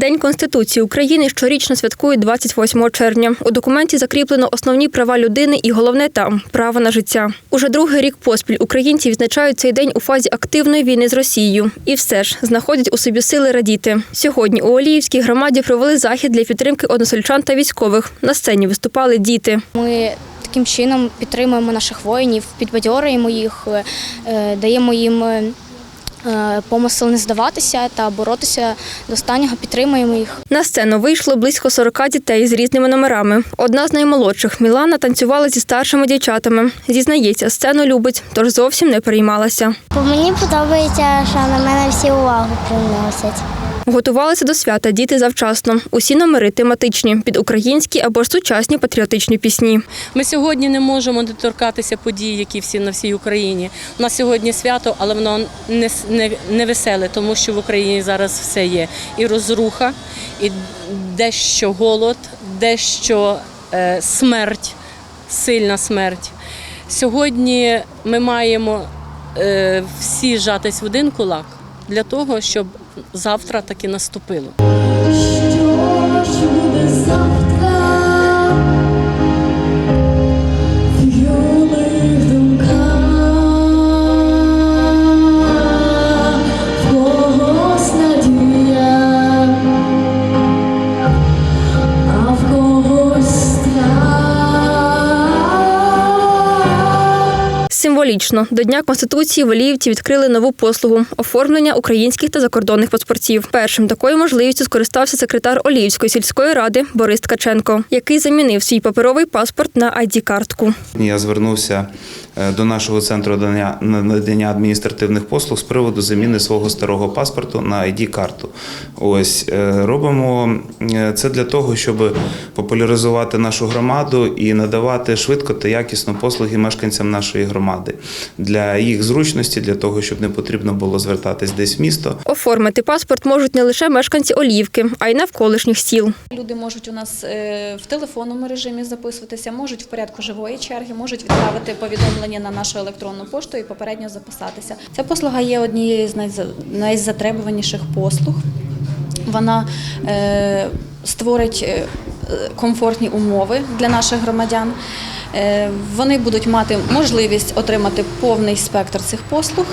День Конституції України щорічно святкують 28 червня. У документі закріплено основні права людини і головне там право на життя. Уже другий рік поспіль українці відзначають цей день у фазі активної війни з Росією. І все ж знаходять у собі сили радіти. Сьогодні у Оліївській громаді провели захід для підтримки односельчан та військових. На сцені виступали діти. Ми таким чином підтримуємо наших воїнів, підбадьорюємо їх, е, даємо їм е, помисел не здаватися та боротися до останнього, підтримуємо їх. На сцену вийшло близько 40 дітей з різними номерами. Одна з наймолодших Мілана танцювала зі старшими дівчатами. Зізнається, сцену любить, тож зовсім не переймалася. Бо мені подобається, що на мене всі увагу приносять. Готувалися до свята діти завчасно. Усі номери тематичні під українські або ж сучасні патріотичні пісні. Ми сьогодні не можемо доторкатися подій, які всі на всій Україні. У нас сьогодні свято, але воно не, не, не веселе, тому що в Україні зараз все є. І розруха, і дещо голод, дещо е, смерть, сильна смерть. Сьогодні ми маємо е, всі жатись в один кулак для того, щоб завтра таки наступило. Символічно до Дня Конституції в Оліївці відкрили нову послугу оформлення українських та закордонних паспортів. Першим такою можливістю скористався секретар Оліївської сільської ради Борис Ткаченко, який замінив свій паперовий паспорт на ID-картку. Я звернувся е, до нашого центру надання- адміністративних послуг з приводу заміни свого старого паспорту на ID-карту. Ось е, робимо е, це для того, щоб популяризувати нашу громаду і надавати швидко та якісно послуги мешканцям нашої громади для їх зручності, для того, щоб не потрібно було звертатись десь в місто. Оформити паспорт можуть не лише мешканці Оліївки, а й навколишніх сіл. Люди можуть у нас е, в телефонному режимі записуватися, можуть в порядку живої черги, можуть відправити повідомлення на нашу електронну пошту і попередньо записатися. Ця послуга є однією з найза- найзатребуваніших послуг. Вона е, створить е, комфортні умови для наших громадян. Е, Вони будуть мати можливість отримати повний спектр цих послуг,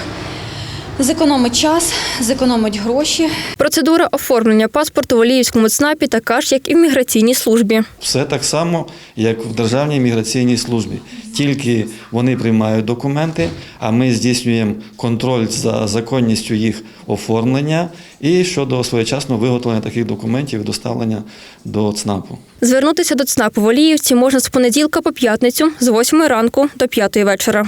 зекономить час, зекономить гроші. Процедура оформлення паспорту в Оліївському ЦНАПі така ж, як і в міграційній службі. Все так само, як в Державній міграційній службі. Тільки вони приймають документи, а ми здійснюємо контроль за законністю їх оформлення і щодо своєчасного виготовлення таких документів і доставлення до ЦНАПу. Звернутися до ЦНАПу в Оліївці можна з понеділка по п'ятницю з 8 ранку до 5 вечора.